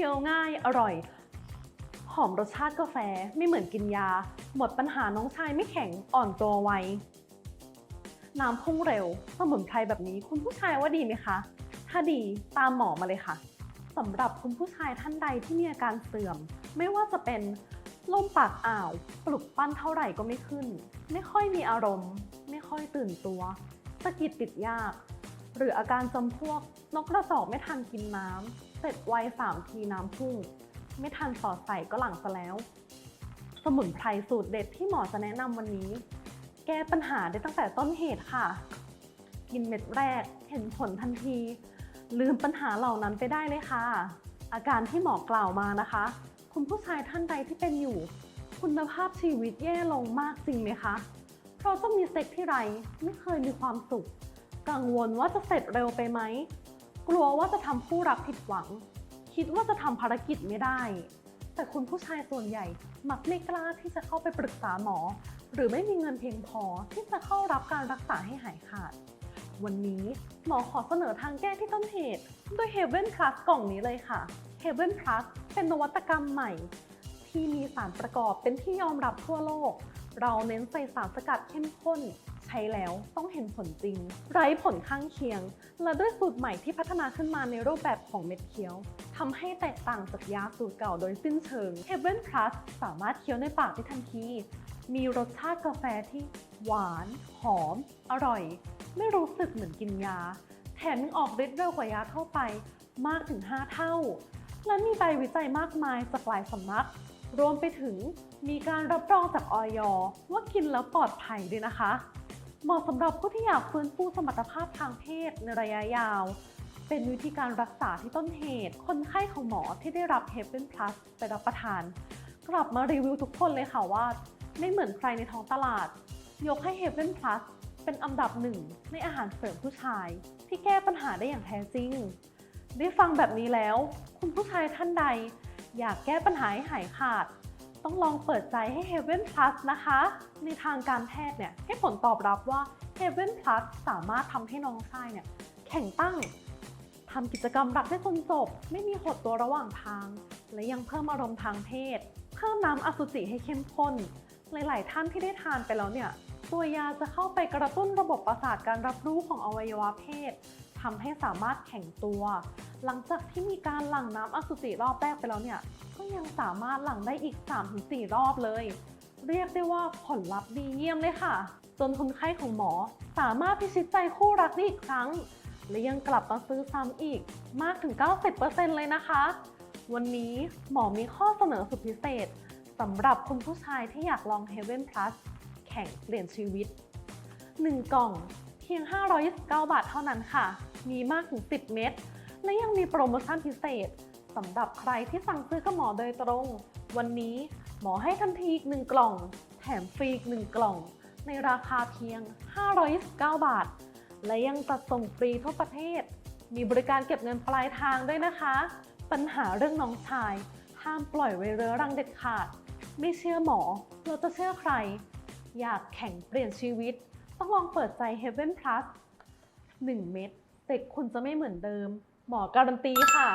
คี้ยวง่ายอร่อย หอมรสชาติกาแฟไม่เหมือนกินยา หมดปัญหาน้องชายไม่แข็งอ่อนตัวไวน้ำพุ่งเร็วสมุนไพรแบบนี้คุณผู้ชายว่าดีไหมคะ ถ้าดีตามหมอมาเลยค่ะสำหรับคุณผู้ชายท่านใดที่มีอาการเสื่อม ไม่ว่าจะเป็นลมปากอ่าว ปลุกปั้นเท่าไหร่ก็ไม่ขึ้น ไม่ค่อยมีอารมณ์ ไม่ค่อยตื่นตัวสะกิดติดยาก หรืออาการจำพวก นกกระจอกไม่ทันกินน้ำ เสร็จไวสามทีน้ำพุ่ง ไม่ทันสอดใส่ก็หลังซะแล้ว สมุนไพรสูตรเด็ดที่หมอจะแนะนำวันนี้ แก้ปัญหาได้ตั้งแต่ต้นเหตุค่ะ กินเม็ดแรกเห็นผลทันที ลืมปัญหาเหล่านั้นไปได้เลยค่ะ อาการที่หมอกล่าวมานะคะ คุณผู้ชายท่านใดที่เป็นอยู่ คุณภาพชีวิตแย่ลงมากจริงไหมคะเพราะต้องมีเซ็กที่ไรไม่เคยมีความสุข กังวลว่าจะเสร็จเร็วไปไหม กลัวว่าจะทำคู่รักผิดหวัง คิดว่าจะทำภารกิจไม่ได้ แต่คุณผู้ชายส่วนใหญ่มักไม่กล้าที่จะเข้าไปปรึกษาหมอ หรือไม่มีเงินเพียงพอที่จะเข้ารับการรักษาให้หายขาด วันนี้หมอขอเสนอทางแก้ที่ต้นเหตุด้วย Heaven Plus กล่องนี้เลยค่ะ Heaven Plus เป็นนวัตกรรมใหม่ ที่มีสารประกอบเป็นที่ยอมรับทั่วโลก เราเน้นใส่สารสกัดเข้มข้น ใช้แล้วต้องเห็นผลจริง ไร้ผลข้างเคียง และด้วยสูตรใหม่ที่พัฒนาขึ้นมาในรูปแบบของเม็ดเคี้ยวทำให้แตกต่างจากยาสูตรเก่าโดยสิ้นเชิง Heaven Plus สามารถเคี้ยวในปากได้ทันที มีรสชาติกาแฟที่หวาน หอม อร่อย ไม่รู้สึกเหมือนกินยา แถมยังออกฤทธิ์เร็วกว่ายาทั่วไปมากถึง 5 เท่า และมีใบวิจัยมากมายจากหลายสำนัก รวมไปถึงมีการรับรองจากออยว่ากินแล้วปลอดภัยด้วยนะคะ เหมาะสำหรับผู้ที่อยากฟื้นฟูสมรรถภาพทางเพศในระยะยาว เป็นวิธีการรักษาที่ต้นเหตุ คนไข้ของหมอที่ได้รับ Heaven Plus ไปรับประทาน กลับมารีวิวทุกคนเลยค่ะว่า ไม่เหมือนใครในท้องตลาด ยกให้ Heaven Plus เป็นอันดับหนึ่งในอาหารเสริมผู้ชาย ที่แก้ปัญหาได้อย่างแท้จริง ได้ฟังแบบนี้แล้ว คุณผู้ชายท่านใด อยากแก้ปัญหาให้หายขาด ต้องลองเปิดใจให้ Heaven Plus นะคะ ในทางการแพทย์เนี่ยให้ผลตอบรับว่า Heaven Plus สามารถทำให้น้องชายเนี่ยแข็งตั้งทำกิจกรรมรักได้จนจบ ไม่มีหดตัวระหว่างทาง และยังเพิ่มอารมณ์ทางเพศ เพิ่มน้ำอสุจิให้เข้มข้น หลาย ๆ ท่านที่ได้ทานไปแล้วเนี่ยตัวยาจะเข้าไปกระตุ้นระบบประสาทการรับรู้ของอวัยวะเพศ ทำให้สามารถแข็งตัว หลังจากที่มีการหลั่งน้ำอสุจิรอบแรกไปแล้วเนี่ย ก็ยังสามารถหลั่งได้อีก 3-4 รอบเลย เรียกได้ว่าผลลัพธ์ดีเยี่ยมเลยค่ะ จนคนไข้ของหมอสามารถพิชิตใจคู่รักได้อีกครั้ง และยังกลับมาซื้อซ้ำอีกมากถึง 90%เลยนะคะ วันนี้หมอมีข้อเสนอสุดพิเศษสำหรับคุณผู้ชายที่อยากลอง Heaven Plus แข่งเปลี่ยนชีวิต 1 กล่องเพียง 529 บาทเท่านั้นค่ะ มีมากถึง 10 เม็ด และยังมีโปรโมชั่นพิเศษสำหรับใครที่สั่งซื้อกับหมอโดยตรง วันนี้หมอให้ทันทีอีก1กล่อง แถมฟรีอีก1กล่อง ในราคาเพียง 529 บาท และยังจัดส่งฟรีทั่วประเทศ มีบริการเก็บเงินปลายทางด้วยนะคะ ปัญหาเรื่องน้องชาย ห้ามปล่อยไว้เรื้อรังเด็ดขาด ไม่เชื่อหมอเราจะเชื่อใคร อยากแข่งเปลี่ยนชีวิต ต้องลองเปิดใจ Heaven Plus 1 เม็ด เด็กคุณจะไม่เหมือนเดิม หมอการันตีค่ะ